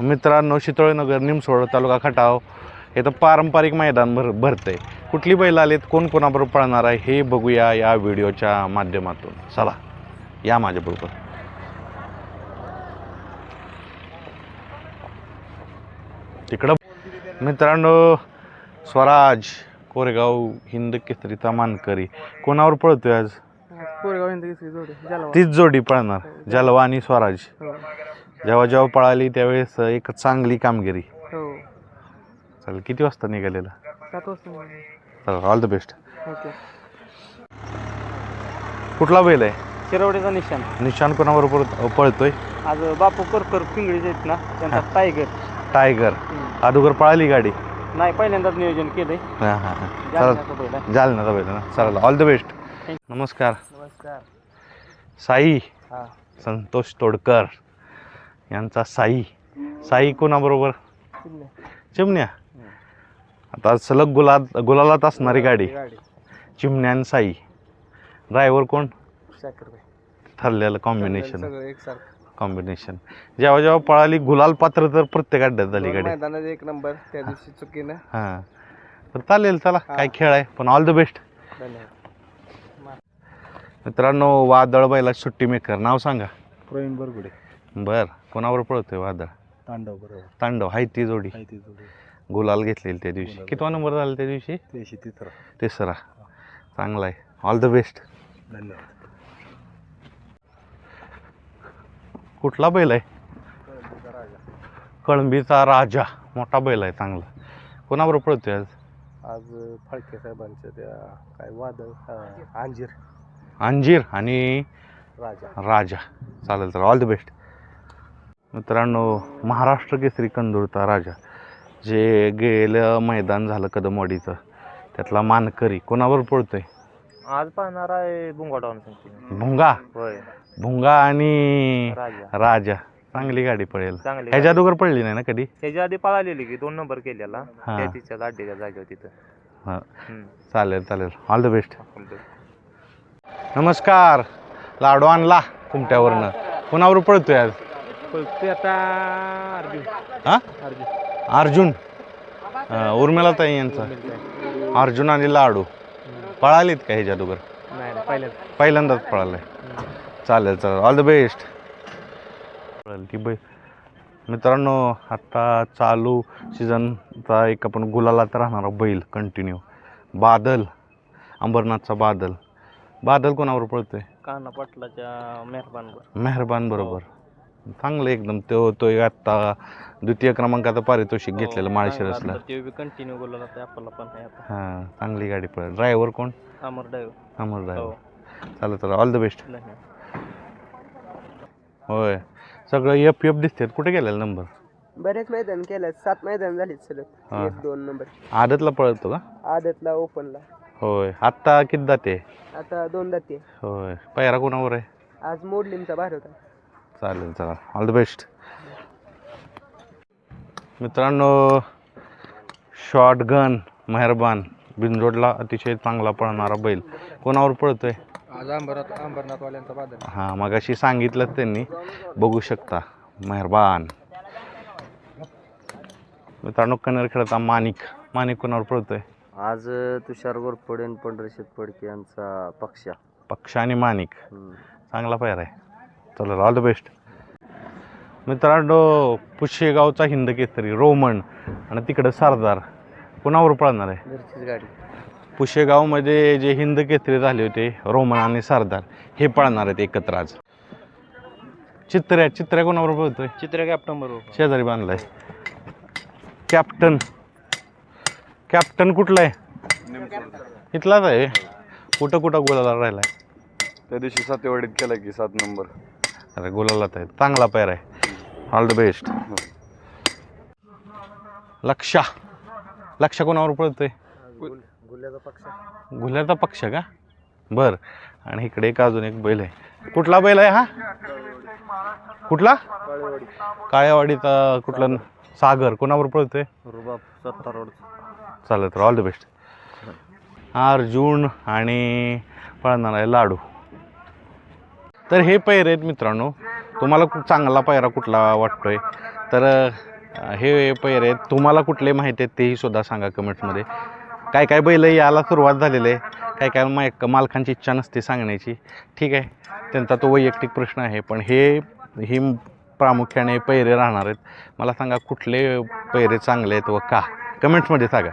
मित्रांनो शितोळेनगर निमसोड तालुका खटाव हे तर पारंपरिक मैदान भर भरतंय. कुठली बैल आलेत कोण कोणाबरोबर पळणार आहे हे बघूया या व्हिडिओच्या माध्यमातून. चला या माझ्याबरोबर. तिकडं मित्रांनो स्वराज कोरेगाव हिंद केसरीचा मानकरी. कोणावर पळतोय आज? कोरेगाव हिंद केसरी जोडी तीच जोडी पळणार जलवा आणि स्वराज. हो. जेव्हा जेव्हा पळाली त्यावेळेस एक चांगली कामगिरी. हो. चालेल किती वाजता निघालेला? सात वाजता चला ऑल द बेस्ट ओके. कुठला बैल आहे? शिरवडीचा निशाण निशान कोणाबरोबर पळतोय? आज बापू करकर पिंगळीचे आहेत ना त्यांचा टायगर टायगर अगोदर पळाली गाडी? नाही पहिल्यांदाच नियोजन केलंय. हां हां हां. जालन्याचा जालना बैल ना? चला ऑल द बेस्ट नमस्कार. नमस्कार. साई. हा. संतोष तोडकर. यांचा साई. साई कोणाबरोबर? चिमण्या. आता सलग गुला गुलालात असणारी गाडी. गाडी. चिमण्या आणि साई. ड्रायव्हर कोण? ठरलेलं कॉम्बिनेशन सगळं एकसारखं. कॉम्बिनेशन जेव्हा जेव्हा पळाली गुलाल पात्र तर प्रत्येक अड्ड्यात झाली गाडी. मैदानात एक नंबर त्या दिवशी चुकीनं. हां. तर चालेल चला. काय खेळ आहे. पण ऑल द बेस्ट धन्यवाद. मित्रांनो वादळ बैला सुट्टी मेकर नाव सांगा. प्रवीण बरगुडे. बर कोणावर पळतोय वादळ? तांडव बरोबर. तांडव हाय ती जोडी. ती जोडी. गुलाल घेतलेली त्या दिवशी. गुलाल. कितवा नंबर झाला त्या दिवशी? तिसरा. तिसरा. चांगला आहे. ऑल द बेस्ट धन्यवाद. कुठला बैल आहे? कळंबीचा राजा. मोठा बैल आहे चांगला. कोणाबरोबर पळतोय आज? आज फाळके साहेबांच्या त्या काय वादळ? हा, अंजीर. अंजीर आणि राजा. राजा. चालेल तर ऑल द बेस्ट मित्रांनो महाराष्ट्र केसरी कंदूरचा राजा जे गेलं मैदान झालं कदमवाडीचं त्यातला मानकरी कोणावर पळतोय? आज पाहणार आहे बुंगाडावून सांगते भुंगा? होय. भुंगा आणि राजा. राजा. चांगली गाडी पळेल. चांगली ह्याच्या अगोदर पडली नाही ना कधी? त्याच्या आधी पळालेली की दोन नंबर केलेला. हा. त्या तिच्या दाड्याच्या जागेवर तिथं. हां. हम्म. चालेल चालेल. ऑल द बेस्ट नमस्कार. लाडू आणला कुमट्यावरनं कोणावर पळतोय आज? ते आता अर्जुन. हा? अर्जुन. अर्जुन? अं, उर्मिला ताई यांचा. अर्जुन आणि लाडू. पळालीत का ह्याच्या अगोदर? नाही नाही पहिल्याच पहिल्यांदाच पळालाय चालेल चालेल. ऑल द बेस्ट पळाल ती बै मित्रांनो आता चालू सीझनचा एक आपण गुलालात राहणारा बैल कंटिन्यू बादल. अंबरनाथचा बादल. बादल कोणावर पळतोय? कान्हा पाटलाच्या मेहरबानवर. मेहरबान बरोबर. चांगलं एकदम तो तो एक आत्ता द्वितीय क्रमांकाचं पारितोषिक घेतलेलं माळशिरसला. ते बी कंटिन्यू बोलला तर आपल्याला पण आहे आता. हां चांगली गाडी पळेल. ड्रायव्हर कोण? अमर ड्रायव्हर अमर हो. ड्रायव्हर चालेल चालेल ऑल द बेस्ट धन्यवाद. होय. सगळं एफ एफ दिसतात. कुठे गेलेला नंबर बरेच मैदान केलं सात मैदान झालीत हा. सलग एक दोन नंबर आदतला पळतो का? आदतला ओपनला होय. आत्ता किती जाते आता दोन दाते. होय. पायरा कोणावर आहे? आज मोडलीमचा भार होता चालेल चला. ऑल द बेस्ट मित्रांनो शॉर्ट गन मेहरबान बिनजोडला अतिशय चांगला पळणारा बैल. कोणावर पळतोय? आज अंबरनाथ अंबरनाथवाल्यांचा बादल. हां मगाशी सांगितलं त्यांनी बघू शकता. मेहरबान. मित्रांनो खेळता माणिक माणिक कोणावर पळतोय? आज तुषार गोरपडे आणि पंढरशेत फडके यांचा पक्षा. पक्ष आणि माणिक चांगला पायर आहे. चला ऑल द बेस्ट मित्रांनो पुशेगावचा हिंद केसरी रोमन आणि तिकडं सरदार. कोणावर पळणार आहे? गाडी. पुशेगावमध्ये जे हिंद केसरी झाले होते रोमन आणि सरदार हे पळणार आहेत एकत्र आज. चित्र्या चित्र्या कोणावर पळतोय? चित्र कॅप्टन बरोबर शेजारी बांधलाय. कॅप्टन कॅप्टन कुठला आहे इथलाच आहे. कुठं कुठं गोलाला राहिलाय? त्या दिवशी सातेवाडीत केला की सात नंबर. अरे गोलालाच आहे चांगला पेर आहे. ऑल द बेस्ट लक्षा. लक्षा कोणावर पळतोय? गुल्ह्याचा पक्षा. का? बर. आणि इकडे एक अजून एक बैल आहे. कुठला बैल आहे हा? कुठला? काळेवाडीचा कुठला? सागर. कोणावर पळतोय? रुबाब चालेल तर ऑल द बेस्ट अर्जुन आणि पळणार आहे लाडू. तर हे पैर आहेत मित्रांनो. तुम्हाला चांगला पायरा कुठला वाटतोय? तर हे हे आहेत. तुम्हाला कुठले माहिती आहेत तेही सुद्धा सांगा कमेंट्समध्ये. काय काय बैल याला सुरुवात झालेली आहे? काय काय माय मालकांची इच्छा नसते सांगण्याची. ठीक आहे. त्यांचा तो वैयक्तिक प्रश्न आहे. पण हे ही प्रामुख्याने पैरे राहणार आहेत. मला सांगा कुठले पैरे चांगले आहेत व का? कमेंट्समध्ये सांगा.